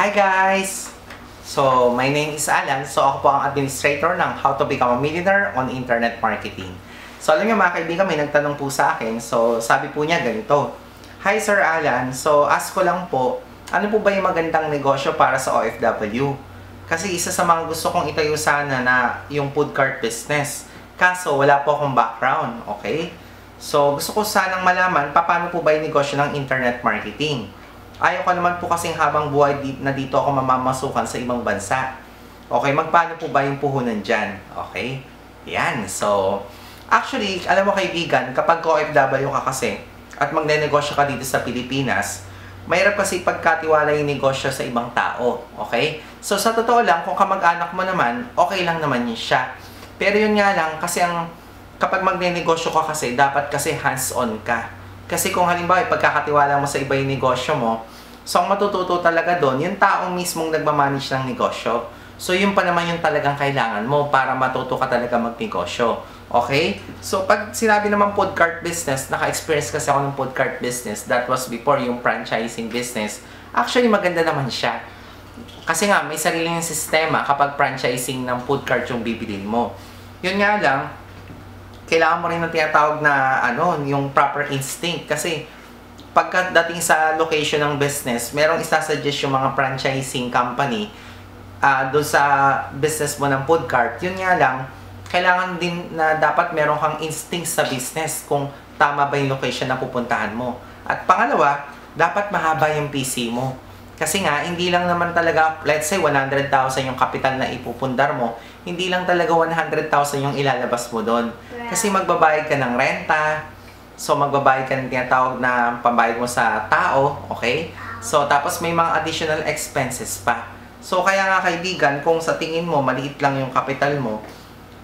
Hi guys! So, my name is Alan. So, ako po ang administrator ng How to Become a Millionaire on Internet Marketing. So, alam niyo mga kaibigan, may nagtanong po sa akin. So, sabi po niya ganito. Hi Sir Alan, so ask ko lang po, ano po ba yung magandang negosyo para sa OFW? Kasi isa sa mga gusto kong itayo sana na yung food cart business. Kaso, wala po akong background, okay? So, gusto ko sanang malaman, paano po ba yung negosyo ng internet marketing? Ayaw ko naman po kasing habang buhay di- na dito ako mamamasukan sa ibang bansa. Okay, magpaano po ba yung puhunan dyan? Okay? Yan. So, actually, alam mo kaibigan, kapag OFW ka kasi, at magne-negosyo ka dito sa Pilipinas, mahirap kasi pagkatiwala yung negosyo sa ibang tao. Okay? So, sa totoo lang, kung kamag-anak mo naman, okay lang naman yun siya. Pero yun nga lang, kasi ang kapag magne-negosyo ka kasi, dapat kasi hands-on ka. Kasi kung halimbawa, pagkakatiwala mo sa iba yung negosyo mo, so ang matututo talaga doon, yung taong mismong nagmamanage ng negosyo. So yun pa naman yung talagang kailangan mo para matuto ka talaga magnegosyo. Okay? So pag sinabi naman food cart business, naka-experience kasi ako ng food cart business. That was before yung franchising business. Actually, maganda naman siya. Kasi nga, may sariling sistema kapag franchising ng food cart yung bibilin mo. Yun nga lang, kailangan mo rin ng tinatawag na ano, yung proper instinct kasi pagkadating sa location ng business, merong isasuggest yung mga franchising company ah doon sa business mo ng food cart. Yun nga lang, kailangan din na dapat meron kang instinct sa business kung tama ba yung location na pupuntahan mo. At pangalawa, dapat mahaba yung PC mo. Kasi nga, hindi lang naman talaga, let's say 100,000 yung kapital na ipupundar mo, hindi lang talaga 100,000 yung ilalabas mo doon. Kasi magbabayad ka ng renta, so magbabayad ka ng tinatawag na pambayad mo sa tao, okay? So, tapos may mga additional expenses pa. So, kaya nga kaibigan, kung sa tingin mo, maliit lang yung kapital mo,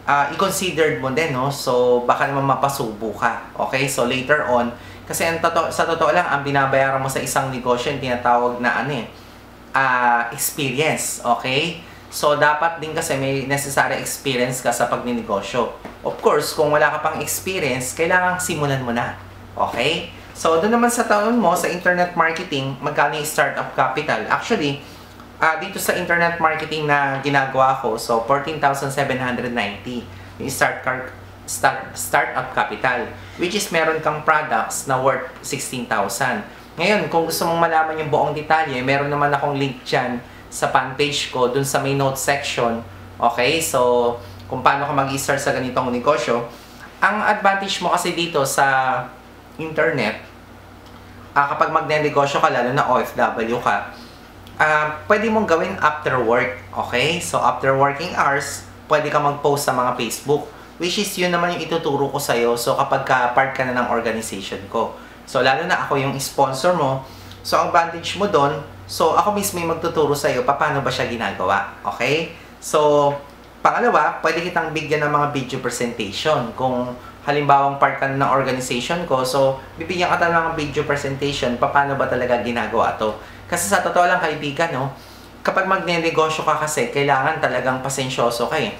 ah i-considered mo din, no? So, baka naman mapasubo ka. Okay? So, later on, kasi ang toto- sa totoo lang, ang binabayaran mo sa isang negosyo, yung tinatawag na ano eh, ah, experience. Okay? So, dapat din kasi may necessary experience ka sa pagninegosyo. Of course, kung wala ka pang experience, kailangan simulan mo na. Okay? So, doon naman sa taon mo, sa internet marketing, magkano yung startup capital? Actually, ah dito sa internet marketing na ginagawa ko, so 14,790 yung start start, startup capital, which is meron kang products na worth 16,000. Ngayon, kung gusto mong malaman yung buong detalye, meron naman akong link dyan sa fan page ko, dun sa may notes section. Okay, so kung paano ka mag-start sa ganitong negosyo. Ang advantage mo kasi dito sa internet, ah, kapag magne-negosyo ka, lalo na OFW ka, ah, pwede mong gawin after work. Okay? So, after working hours, pwede ka mag-post sa mga Facebook. Which is, yun naman yung ituturo ko sa'yo. So, kapag ka part ka na ng organization ko. So, lalo na ako yung sponsor mo. So, ang advantage mo doon, so, ako mismo yung magtuturo sa'yo paano ba siya ginagawa. Okay? So, pangalawa, pwede kitang bigyan ng mga video presentation. Kung halimbawang part ka na ng organization ko, so, bibigyan ka ng video presentation paano ba talaga ginagawa to. Kasi sa totoo lang kaibigan, no, kapag magne-negosyo ka kasi, kailangan talagang pasensyoso ka eh.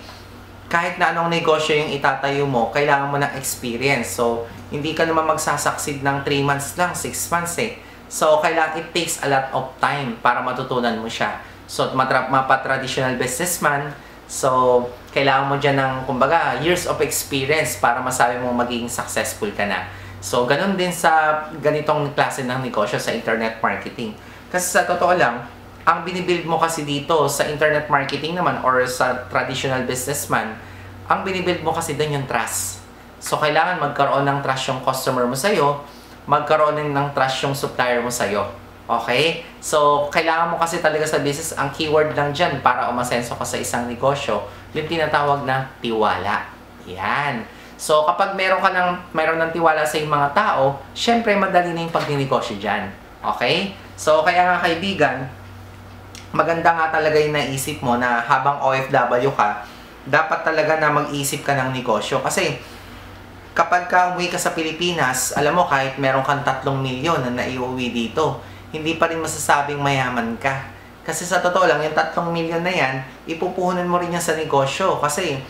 Kahit na anong negosyo yung itatayo mo, kailangan mo ng experience. So, hindi ka naman magsasucceed ng 3 months lang, 6 months eh. So, kailangan, it takes a lot of time para matutunan mo siya. So, mapa-traditional businessman, so, kailangan mo dyan ng, kumbaga, years of experience para masabi mo magiging successful ka na. So, ganun din sa ganitong klase ng negosyo sa internet marketing. Kasi sa totoo lang, ang binibuild mo kasi dito sa internet marketing naman or sa traditional businessman, ang binibuild mo kasi doon yung trust. So, kailangan magkaroon ng trust yung customer mo sa'yo, magkaroon din ng trust yung supplier mo sa'yo. Okay? So, kailangan mo kasi talaga sa business, ang keyword lang dyan para umasenso ka sa isang negosyo, yung tinatawag na tiwala. Yan. So, kapag meron ka ng, meron ng tiwala sa mga tao, syempre madali na yung pagninegosyo dyan. Okay? So, kaya nga kaibigan, maganda nga talaga yung naisip mo na habang OFW ka, dapat talaga na mag-isip ka ng negosyo. Kasi, kapag ka umuwi ka sa Pilipinas, alam mo, kahit meron kang tatlong milyon na naiuwi dito, hindi pa rin masasabing mayaman ka. Kasi sa totoo lang, yung tatlong milyon na yan, ipupuhunan mo rin yan sa negosyo. Kasi,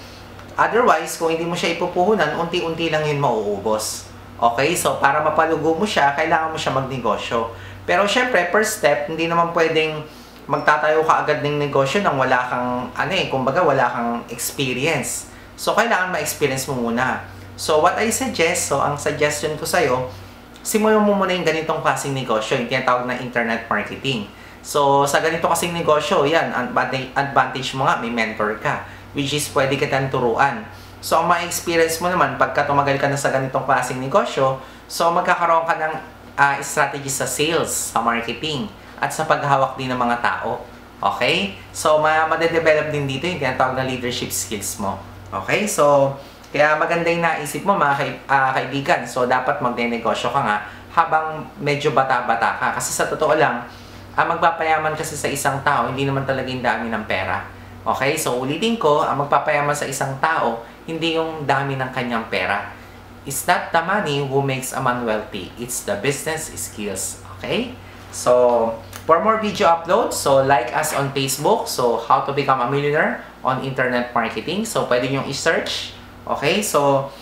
otherwise, kung hindi mo siya ipupuhunan, unti-unti lang yun mauubos. Okay? So, para mapalugo mo siya, kailangan mo siya magnegosyo. Pero, syempre, first step, hindi naman pwedeng magtatayo ka agad ng negosyo nang wala kang, ano eh, kumbaga wala kang experience. So, kailangan ma-experience mo muna. So, what I suggest, so ang suggestion ko sa'yo, simulan mo muna yung ganitong klaseng negosyo, yung tinatawag na internet marketing. So, sa ganito kasing negosyo, yan, advantage mo nga, may mentor ka, which is pwede kitang turuan. So, ang ma-experience mo naman, pagka tumagal ka na sa ganitong klaseng negosyo, so magkakaroon ka ng uh, strategy sa sales, sa marketing at sa paghawak din ng mga tao. Okay? So, ma madedevelop din dito yung tinatawag na leadership skills mo. Okay? So, kaya maganda yung naisip mo mga kaib uh, kaibigan. So, dapat magne-negosyo ka nga habang medyo bata-bata ka. Kasi sa totoo lang, uh, magpapayaman kasi sa isang tao, hindi naman talaga yung dami ng pera. Okay? So, ulitin ko, ang magpapayaman sa isang tao, hindi yung dami ng kanyang pera. It's not the money who makes a man wealthy. It's the business skills. Okay? So, for more video uploads, so like us on Facebook. So, how to become a millionaire on internet marketing. So, pwede nyo i-search. Okay? So,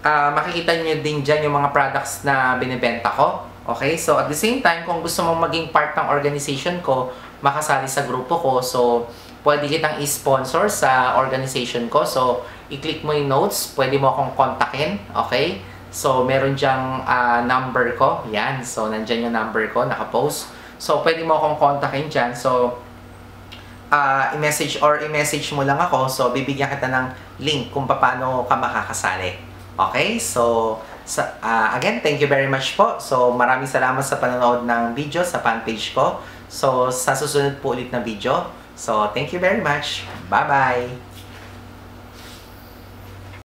uh, makikita nyo din dyan yung mga products na binibenta ko. Okay? So, at the same time, kung gusto mong maging part ng organization ko, makasali sa grupo ko. So, pwede kitang i-sponsor sa organization ko. So, i-click mo yung notes. Pwede mo akong kontakin. Okay? So, meron diyang uh, number ko. Yan. So, nandyan yung number ko. Nakapost. So, pwede mo akong kontakin dyan. So, uh, i-message or i-message mo lang ako. So, bibigyan kita ng link kung paano ka makakasali. Okay? So, sa, uh, again, thank you very much po. So, maraming salamat sa panonood ng video sa fanpage ko. So, sa susunod po ulit na video. So, thank you very much. Bye-bye!